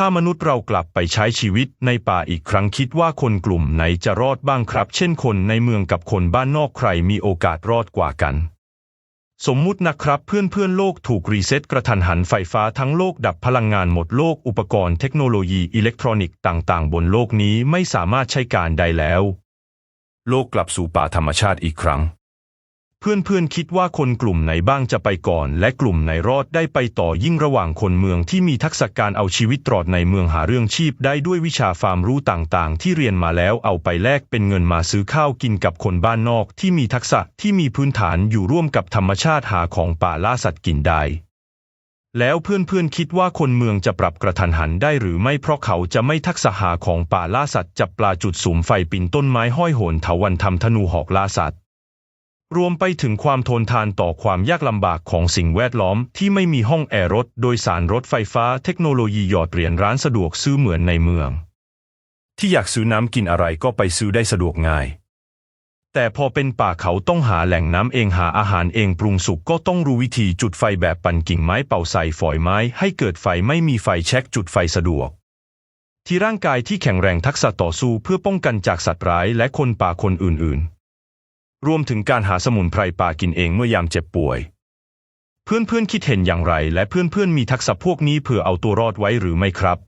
ถ้ามนุษย์เรากลับไปใช้ชีวิตในป่าอีกครั้งคิดว่าคนกลุ่มไหนจะรอดบ้างครับ เช่นคนในเมืองกับคนบ้านนอกใครมีโอกาสรอดกว่ากัน สมมุตินะครับเพื่อนเพื่อนโลกถูกรีเซ็ตกระทันหันไฟฟ้าทั้งโลกดับพลังงานหมดโลกอุปกรณ์เทคโนโลยีอิเล็กทรอนิกส์ต่าง ๆ บนโลกนี้ไม่สามารถใช้การได้แล้ว โลกกลับสู่ป่าธรรมชาติอีกครั้ง เพื่อนๆคิดว่าคนกลุ่มไหนบ้างจะไปก่อน และกลุ่มไหนรอดได้ไปต่อยิ่งระหว่างคนเมืองที่มีทักษะการเอาชีวิตรอดในเมืองหาเรื่องชีพได้ด้วยวิชาความรู้ต่างๆ ที่เรียนมาแล้วเอาไปแลกเป็นเงินมาซื้อข้าวกินกับคนบ้านนอกที่มีทักษะที่มีพื้นฐานอยู่ร่วมกับธรรมชาติหาของป่าล่าสัตว์กินได้แล้วเพื่อนๆคิดว่าคนเมืองจะปรับกระทันหันได้หรือไม่เพราะเขาจะไม่ทักษะหาของป่าล่าสัตว์จับปลาจุดสุมไฟปินต้นไม้ห้อยโหนเถาวันทำธนูหอกล่าสัตว์ รวมไปถึงความทนทานต่อความยากลำบากของสิ่งแวดล้อมที่ไม่มีห้องแอร์รถโดยสารรถไฟฟ้าเทคโนโลยีหยอดเหรียญร้านสะดวกซื้อเหมือนในเมือง ที่อยากซื้อน้ำกินอะไรก็ไปซื้อได้สะดวกง่าย แต่พอเป็นป่าเขาต้องหาแหล่งน้ำเองหาอาหารเองปรุงสุกก็ต้องรู้วิธีจุดไฟแบบปั่นกิ่งไม้เป่าใส่ฝอยไม้ ให้เกิดไฟไม่มีไฟแช็กจุดไฟสะดวกที่ร่างกายที่แข็งแรงทักษะต่อสู้เพื่อป้องกันจากสัตว์ร้ายและคนป่าคนอื่นๆ รวมถึงการหาสมุนไพรป่ากินเองเมื่อยามเจ็บป่วย เพื่อนๆคิดเห็นอย่างไร และเพื่อนๆมีทักษะพวกนี้เพื่อเอาตัวรอดไว้หรือไม่ครับ